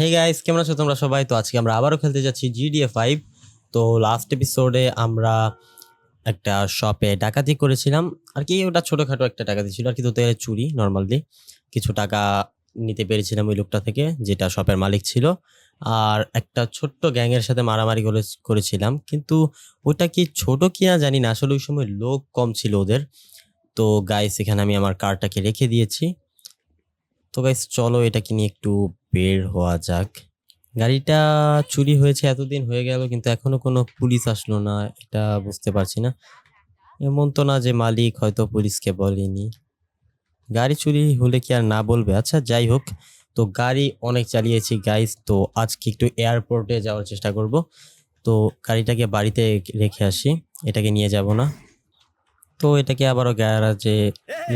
Hey guys কেমন আছো তোমরা সবাই? তো আজকে আমরা আবারও খেলতে যাচ্ছি জিডিএ ফাইভ তো লাস্ট এপিসোডে আমরা একটা শপে ডাকাতি করেছিলাম। আর কি, ওটা ছোটোখাটো একটা ডাকাতি ছিল। আর কি তো চুরি নর্মালি কিছু টাকা নিতে পেরেছিলাম ওই লোকটা থেকে, যেটা শপের মালিক ছিল। আর একটা ছোট্ট গ্যাংয়ের সাথে মারামারি করে, করেছিলাম। কিন্তু ওটা কি ছোট কি না জানি না। আসলে ওই সময় লোক কম ছিল ওদের। তো গাইস এখানে আমি আমার কারটাকে রেখে দিয়েছি। তো গাইস চলো এটাকে নিয়ে একটু বের হওয়া যাক। গাড়িটা চুরি হয়েছে, এতদিন হয়ে গেল, কিন্তু এখনও কোনো পুলিশ আসলো না, এটা বুঝতে পারছি না। এমন তো না যে মালিক হয়তো পুলিশকে বলেনি। গাড়ি চুরি হলে কি আর না বলবে? আচ্ছা যাই হোক, তো গাড়ি অনেক চালিয়েছি গাইস তো আজকে একটু এয়ারপোর্টে যাওয়ার চেষ্টা করব। তো গাড়িটাকে বাড়িতে রেখে আসি, এটাকে নিয়ে যাব না। তো এটাকে আবারও গ্যারাজে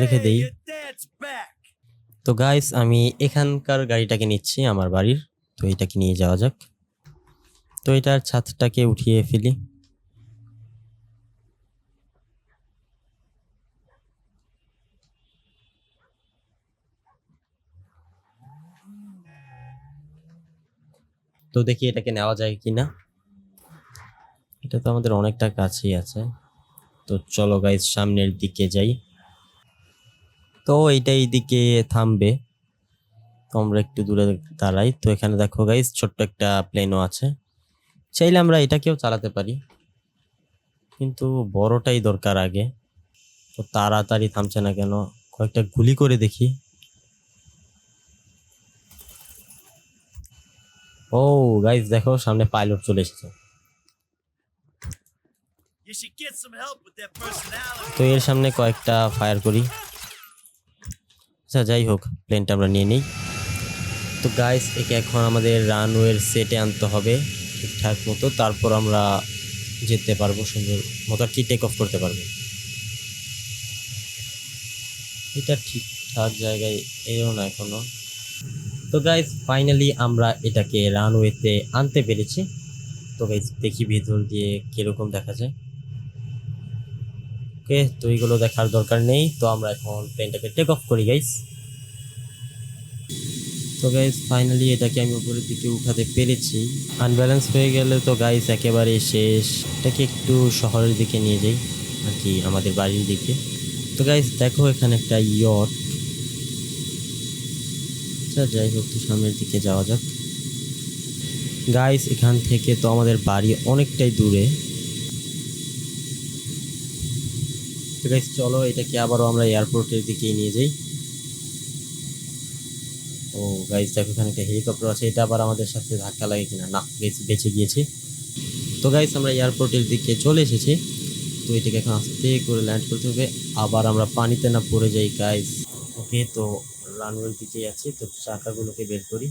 রেখে দেই. তো গাইস আমি এখানকার গাড়িটাকে নিচ্ছি, আমার বাড়ির। তো এটাকে নিয়ে যাওয়া যাক। তো এটার ছাদটাকে উঠিয়ে ফেলি। তো দেখি এটাকে নেওয়া যায় কিনা। এটা তো আমাদের অনেকটা কাছেই আছে। তো চলো গাইস সামনের দিকে যাই। তো এইটা এইদিকে থামবে। তো আমরা একটু দূরে দাঁড়াই। তো এখানে দেখো গাইস ছোট্ট একটা প্লেনও আছে। চাইলে আমরা এটাকেও চালাতে পারি। কিন্তু বড়টাই দরকার আগে। তো তাড়াতাড়ি থামছে না কেন? কয়েকটা গুলি করে দেখি। ও গাইস দেখো সামনে পাইলট চলে এসেছে. তো এর সামনে কয়েকটা ফায়ার করি। আচ্ছা যাই হোক প্লেনটা আমরা নিয়ে নিই। তো গাইস একে এখন আমাদের রানওয়ের সেটে আনতে হবে, ঠিকঠাক মতো। তারপর আমরা যেতে পারব সুন্দর মতো, আর কি টেক অফ করতে পারব? এটা ঠিকঠাক জায়গায় এও না এখনও। তো গাইস ফাইনালি আমরা এটাকে রানওয়েতে আনতে পেরেছি। তো গাইস দেখি ভেতর দিয়ে কীরকম দেখা যায়। ওকে তো এইগুলো দেখার দরকার নেই। তো আমরা এখন প্লেনটাকে টেক অফ করি গাইস তো গাইস ফাইনালি এটাকে আমি উপরের দিকে উঠাতে পেরেছি। আনব্যালেন্স হয়ে গেলে তো গাইস একেবারে শেষ। এটাকে একটু শহরের দিকে নিয়ে যাই, আর কি আমাদের বাড়ির দিকে। তো গাইস দেখো এখানে একটা ইয়ট আচ্ছা যাই হোক সামনের দিকে যাওয়া যাক। গাইস এখান থেকে তো আমাদের বাড়ি অনেকটাই দূরে। তো গাইস চলো এটাকে আবারও আমরা এয়ারপোর্টের দিকে নিয়ে যাই। ও গাইস দেখো এখানে একটা হেলিকপ্টার আছে, এটা আবার আমাদের সাথে ধাক্কা লাগে কিনা? না, বেঁচে গিয়েছে। তো গাইজ আমরা এয়ারপোর্টের দিকে চলে এসেছি। তো এটাকে এখন আস্তে করে ল্যান্ড করতে হবে। আবার আমরা পানিতে না পড়ে যাই গাইজ ওকে, তো রানওয়ের দিকে আছি তো চাকাগুলোকে বের করি।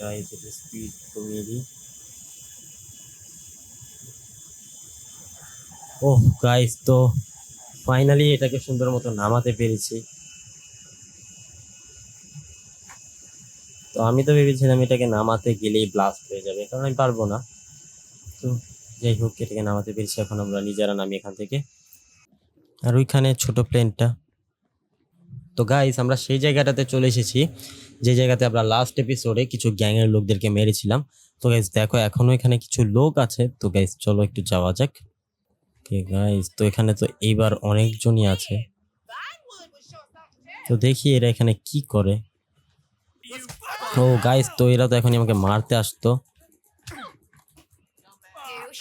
গাইস একটু স্পিড কমিয়ে দিই। ওহ গাইস তো ফাইনালি এটাকে সুন্দর মতো নামাতে পেরেছি। তো আমি তো ভেবেছিলাম এটাকে নামাতে গেলেই ব্লাস্ট হয়ে যাবে, কারণ আমি পারব না। তো যাই হোক, এটাকে নামাতে পেরেছি, এখন আমরা নিজেরা নামি এখান থেকে। আর ওইখানে ছোট প্লেনটা তো গাইস আমরা সেই জায়গাটাতে চলে এসেছি, যে জায়গাতে আমরা লাস্ট এপিসোডে কিছু গ্যাংয়ের লোকদেরকে মেরেছিলাম। তো গাইস দেখো এখনও এখানে কিছু লোক আছে। তো গাইস চলো একটু যাওয়া যাক। ওকে গাইস তো এখানে তো এইবার অনেকজনই আছে। তো দেখি এরা এখানে কি করে। ও গাইস তো এরা তো এখনই আমাকে মারতে আসতো।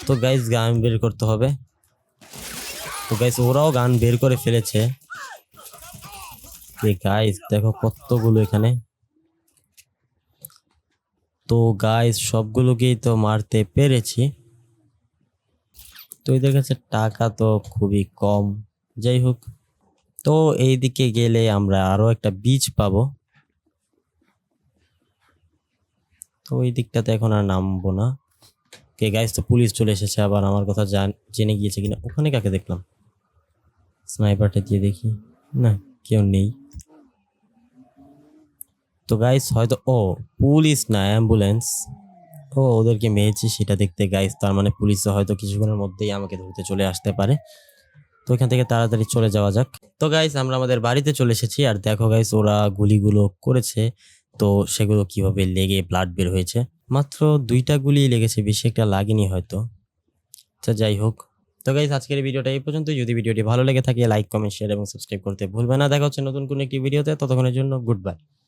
তো গাইস গান বের করতে হবে। তো গাইস ওরাও গান বের করে ফেলেছে। গাইস দেখো কতগুলো এখানে। তো গাইস সবগুলোকেই তো মারতে পেরেছি। তো এদের কাছে টাকা তো খুবই কম। যাই হোক, তো এইদিকে গেলে আমরা আরও একটা বীজ পাবো। তো ওই দিকটাতে এখন আর নামবো না। কে গাইস তো পুলিশ চলে এসেছে আবার আমার কথা জান গিয়েছে কিনা। ওখানে কাকে দেখলাম? স্নাইপারটা দিয়ে দেখি। না, কেউ নেই। তো গাইস হয়তো, ও, পুলিশ না অ্যাম্বুলেন্স ও, ওদেরকে মেরেছি সেটা দেখতে গাইস তার মানে পুলিশ হয়তো কিছুক্ষণের মধ্যেই আমাকে ধরতে চলে আসতে পারে। তো ওইখান থেকে তাড়াতাড়ি চলে যাওয়া যাক। তো গাইস আমরা আমাদের বাড়িতে চলে এসেছি। আর দেখো গাইস ওরা গুলিগুলো করেছে। তো সেগুলো কীভাবে লেগে ব্লাড বের হয়েছে? মাত্র দুইটা গুলি লেগেছে, বেশি একটা লাগেনি হয়তো। আচ্ছা যাই হোক। তো গাইজ আজকের ভিডিওটা এই পর্যন্ত যদি ভিডিওটি ভালো লেগে থাকে লাইক কমেন্ট শেয়ার এবং সাবস্ক্রাইব করতে ভুলবে না। দেখা হচ্ছে নতুন কোনো একটি ভিডিওতে। ততক্ষণের জন্য গুড বাই